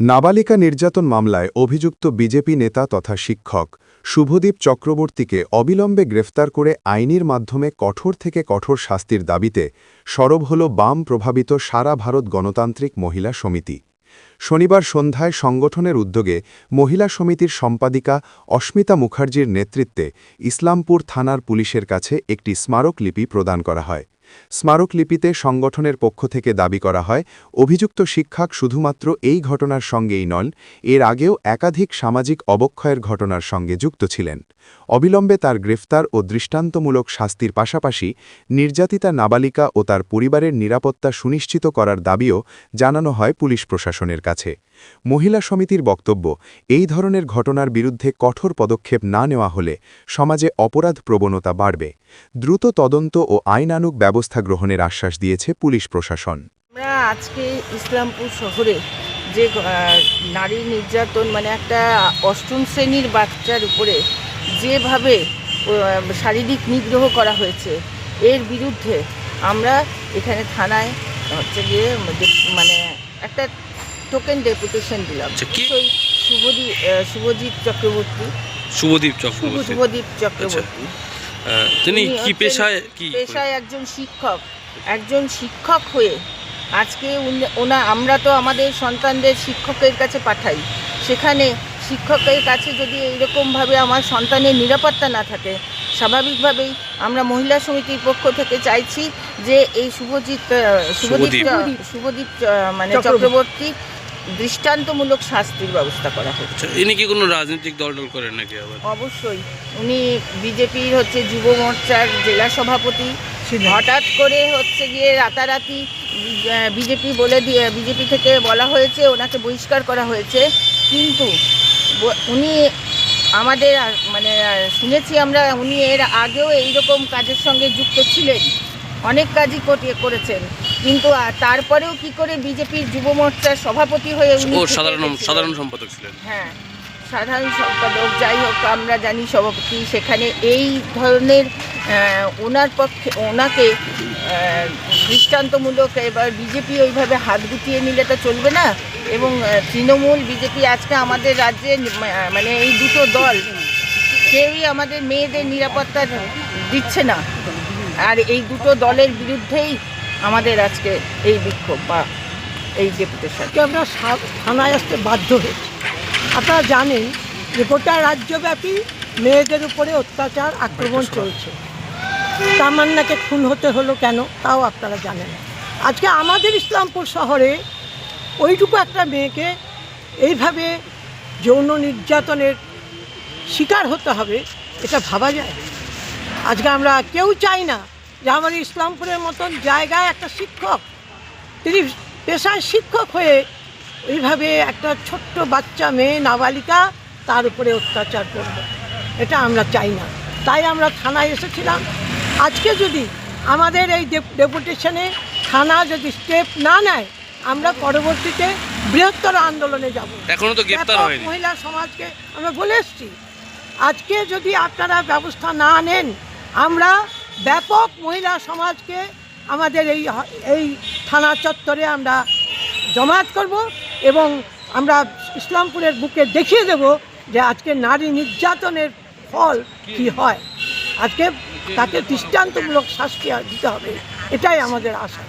নাবালিকা নির্যাতন মামলায় অভিযুক্ত বিজেপি নেতা তথা শিক্ষক শুভদীপ চক্রবর্তীকে অবিলম্বে গ্রেফতার করে আইনের মাধ্যমে কঠোর থেকে কঠোর শাস্তির দাবিতে সরব হল বাম প্রভাবিত সারা ভারত গণতান্ত্রিক মহিলা সমিতি। শনিবার সন্ধ্যায় সংগঠনের উদ্যোগে মহিলা সমিতির সম্পাদিকা অস্মিতা মুখার্জির নেতৃত্বে ইসলামপুর থানার পুলিশের কাছে একটি স্মারকলিপি প্রদান করা হয়। স্মারকলিপিতে সংগঠনের পক্ষ থেকে দাবি করা হয়, অভিযুক্ত শিক্ষক শুধুমাত্র এই ঘটনার সঙ্গেই নন, এর আগেও একাধিক সামাজিক অবক্ষয়ের ঘটনার সঙ্গে যুক্ত ছিলেন। অবিলম্বে তার গ্রেফতার ও দৃষ্টান্তমূলক শাস্তির পাশাপাশি নির্যাতিতা নাবালিকা ও তার পরিবারের নিরাপত্তা সুনিশ্চিত করার দাবিও জানানো হয় পুলিশ প্রশাসনের কাছে। মহিলা সমিতির বক্তব্য, এই ধরনের ঘটনার বিরুদ্ধে কঠোর পদক্ষেপ না নেওয়া হলে সমাজে অপরাধ প্রবণতা বাড়বে। দ্রুত তদন্ত ও আইনানুগ ব্যবস্থা গ্রহণের আশ্বাস দিয়েছে পুলিশ প্রশাসন। আমরা আজকে ইসলামপুর শহরে যে নারী নির্যাতন মানে একটা অষ্টম শ্রেণির বাচ্চার উপরে যেভাবে শারীরিক নিগ্রহ করা হয়েছে এর বিরুদ্ধে আমরা এখানে থানায় হচ্ছে গিয়ে মানে একটা টোকেন ডেপুটেশন দিলাম। আচ্ছা, ওই শুভদীপ শুভজিৎ চক্রবর্তী। শুভদীপ শুভ চক্রবর্তী শুভদীপ চক্রবর্তী। আহ, তিনি কি পেশায় কি পেশায় একজন শিক্ষক একজন শিক্ষক হয়ে আজকে ওনা আমরা তো আমাদের সন্তানদের শিক্ষকের কাছে পাঠাই। সেখানে শিক্ষকের কাছে যদি এইরকমভাবে আমার সন্তানের নিরাপত্তা না থাকে স্বাভাবিকভাবেই আমরা মহিলা সমিতির পক্ষ থেকে চাইছি যে এই শুভজিৎ শুভদীপ। শুভদীপ। মানে চক্রবর্তী দৃষ্টান্তমূলক শাস্তির ব্যবস্থা করা হোক আচ্ছা, ইনি কি কোনো রাজনৈতিক দল টল করেন নাকি আবার? অবশ্যই। উনি বিজেপির হচ্ছে যুব মোর্চার জেলা সভাপতি। হঠাৎ করে হচ্ছে গিয়ে রাতারাতি বিজেপি বলে দিয়ে বিজেপি থেকে বলা হয়েছে ওনাকে বহিষ্কার করা হয়েছে। কিন্তু উনি আমাদের মানে শুনেছি আমরা উনি এর আগেও এইরকম কাজের সঙ্গে যুক্ত ছিলেন। অনেক কাজই করিয়ে- করেছেন। কিন্তু তারপরেও কি করে বিজেপির যুব মোর্চার সভাপতি হয়ে উনি সাধারণ সাধারণ সম্পাদক ছিলেন। হ্যাঁ সাধারণ সম্পাদক। যাই হোক আমরা জানি সভাপতি সেখানে এই ধরনের ওনার পক্ষে ওনাকে দৃষ্টান্তমূলক এবার বিজেপি ওইভাবে হাত গুটিয়ে নিলে তো চলবে না। এবং তৃণমূল বিজেপি আজকে আমাদের রাজ্যে মানে এই দুটো দল কেউই আমাদের মেয়েদের নিরাপত্তা দিচ্ছে না। আর এই দুটো দলের বিরুদ্ধেই আমাদের আজকে এই বিক্ষোভ বা এই ডেপুটেশন আমরা থানায় আসতে বাধ্য হয়েছি। আপনারা জানেন যে গোটা রাজ্যব্যাপী মেয়েদের উপরে অত্যাচার আক্রমণ চলছে। তামান্নাকে খুন হতে হলো কেন তাও আপনারা জানেন আজকে আমাদের ইসলামপুর শহরে ওইটুকু একটা মেয়েকে এইভাবে যৌন নির্যাতনের শিকার হতে হবে এটা ভাবা যায় আজকে আমরা কেউ চাই না যে আমার ইসলামপুরের মতন জায়গায় একটা শিক্ষক তিনি পেশায় শিক্ষক হয়ে এইভাবে একটা ছোট্ট বাচ্চা মেয়ে নাবালিকা তার উপরে অত্যাচার করবে। এটা আমরা চাই না। তাই আমরা থানায় এসেছিলাম। আজকে যদি আমাদের এই ডেপুটেশনে থানা যদি স্টেপ না নেয় আমরা পরবর্তীতে বৃহত্তর আন্দোলনে যাব। এখনও তো হয়নি। মহিলা সমাজকে আমরা বলে এসছি। আজকে যদি আপনারা ব্যবস্থা না নেন আমরা ব্যাপক মহিলা সমাজকে আমাদের এই এই থানা চত্বরে আমরা জমায়েত করব এবং আমরা ইসলামপুরের বুকে দেখিয়ে দেব যে আজকে নারী নির্যাতনের ফল কি হয়। আজকে তাকে দৃষ্টান্তমূলক শাস্তি দিতে হবে। এটাই আমাদের আশা।